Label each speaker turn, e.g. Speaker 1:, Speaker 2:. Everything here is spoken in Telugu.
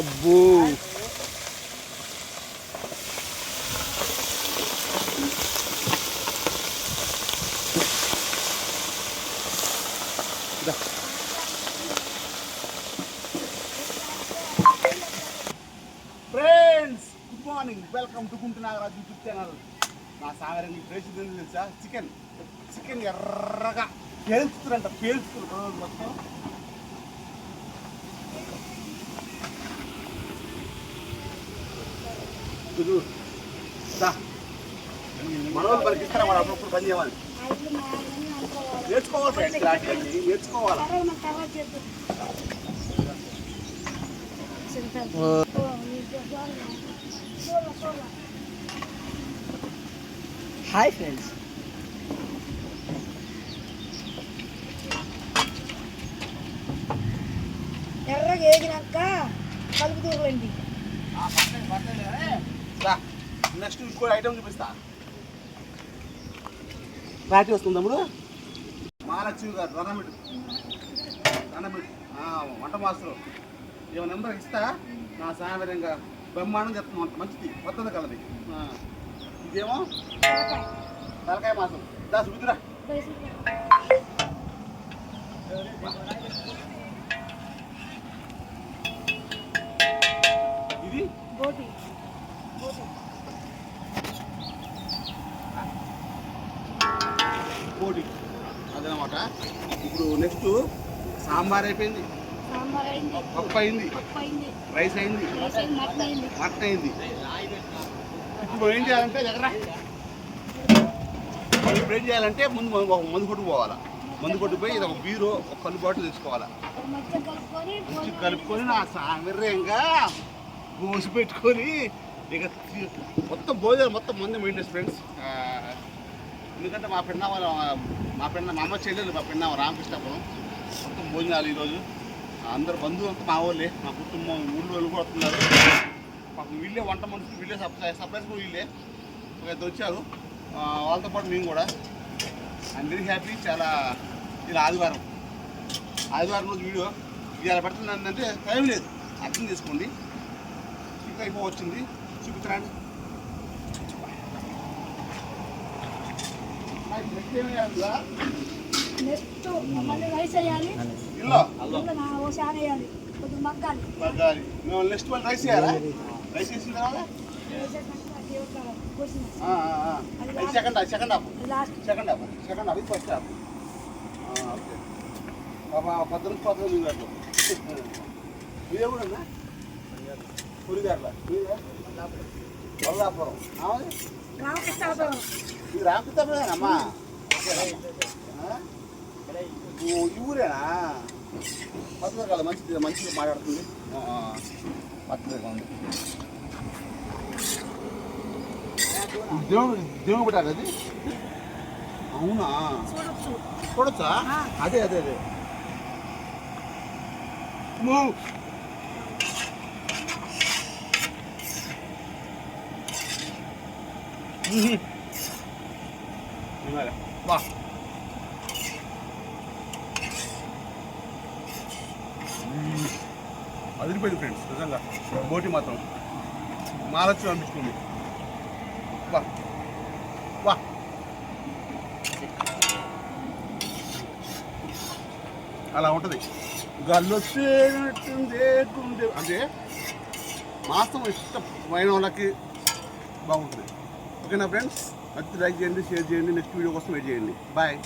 Speaker 1: అబ్బో. Friends good morning welcome to Guntu Nagaraju YouTube channel నా సాగరంగి ఫ్రెష్ తెలుసా? చికెన్. చికెన్ ఎర్రగా పేల్చుతురంట పేల్చుతురు మొత్తం. చూడు దా. మనోళ్ళు మనకి ఇస్తారా మనం అప్పుడప్పుడు పని చేయాలి నేర్చుకోవాలి ఫ్రెండ్స్ ఇలాంటివన్నీ నేర్చుకోవాలి
Speaker 2: హాయ్ ఫ్రెండ్స్
Speaker 3: ఎర్రగా ఏగినాక కలుపు దూరండి
Speaker 1: Next ఇంకో ఐటమ్ చూపిస్తా. పార్టీ వస్తుంది తమ్ముడు మహాలక్ష్మి గారు రణమిడు రణమిడు వంట మాస్టర్. ఏమో నెంబర్ ఇస్తా? నా సాయంత్రంగా బ్రహ్మాండం చెప్తున్నాం మంచిది. కొత్తది కలది ఇదేమో తలకాయ మాసం. దా సుమిత్రా. ఇది?
Speaker 3: బోటి
Speaker 1: కోడి. అదనమాట. ఇప్పుడు నెక్స్ట్ సాంబార్ అయిపోయింది. పప్పు అయింది. రైస్ అయింది.
Speaker 3: రైస్ అయింది మటన్
Speaker 1: ఇప్పుడు ఏం చేయాలంటే దగ్గర ఇప్పుడు ఏం చేయాలంటే ముందు ఒక మందు కొట్టు పోవాలా. మందు కొట్టు పోయి ఇది ఒక బీరు ఒక కళ్ళు బాటిల్ తీసుకోవాలా
Speaker 3: కలుపుకొని
Speaker 1: నా సామిర్యంగా పోసి పెట్టుకొని ఇక మొత్తం భోజనం మొత్తం మంది మెయింటెన్స్ ఫ్రెండ్స్. ఎందుకంటే మా పిన్న మా పిన్న మా అమ్మ చెల్లెలు మా పిన్న రామకృష్ణాపురం. మొత్తం భోజనాలు ఈరోజు. అందరు బంధువులు అంతా మా వాళ్ళే మా కుటుంబం ఊళ్ళో వాళ్ళు కూడా వస్తున్నారు. మాకు వీళ్ళే వంట మనుషులు వీళ్ళే సప్లై సప్లైస్ కూడా వీళ్ళే. ఒక ఇద్దరు వచ్చారు. వాళ్ళతో పాటు మేము కూడా. అందరి వెరీ హ్యాపీ చాలా ఇది ఆదివారం. ఆదివారం రోజు వీడియో. ఇవి అలా పెడుతున్నాను అంటే టైం లేదు. అర్థం చేసుకోండి. ఇంకా అయిపోవచ్చింది చూపుతున్నాను
Speaker 3: నెక్స్ట్ మళ్ళీ రైస్ వేయాలి. మళ్ళీ ఓ శాన వేయాలి. కొంచెం మగ్గాలి.
Speaker 1: మేము నెక్స్ట్ వాళ్ళు రైస్ చేయాలా రైస్ తర్వాత.
Speaker 3: కోసిన
Speaker 1: second half
Speaker 3: second half
Speaker 1: second half second half ఇది ఫస్ట్ హాఫ్ ఓకే. బాబా పొద్దున పొద్దున మీరు అట్లా మీదే కూడా ఉందా పురిగాట్ల వల్లాపురం
Speaker 3: రామకృష్ణాపురం.
Speaker 1: ఇది రామకృష్ణాపురమేనమ్మా. ఈ ఊరేనా? కాదు మంచిది మంచిగా మాట్లాడుతుంది. పచ్చడిగా ఉంది దేవుడు దేవుడు పెట్టాలి అది? అవునా?
Speaker 3: చూడొచ్చు.
Speaker 1: అదే అదే అదే. వా అదిరిపోయింది ఫ్రెండ్స్ నిజంగా. బోటి మాత్రం. మాలచ్చి పంపించుకుంది వా. వా. అలా ఉంటుంది. గల్లొచ్చేటట్టుంది అంటే మాసం ఇష్టమైన వాళ్ళకి బాగుంటుంది. ఓకేనా ఫ్రెండ్స్ నచ్చి లైక్ చేయండి షేర్ చేయండి నెక్స్ట్ వీడియో కోసం వెయిట్ చేయండి. బాయ్.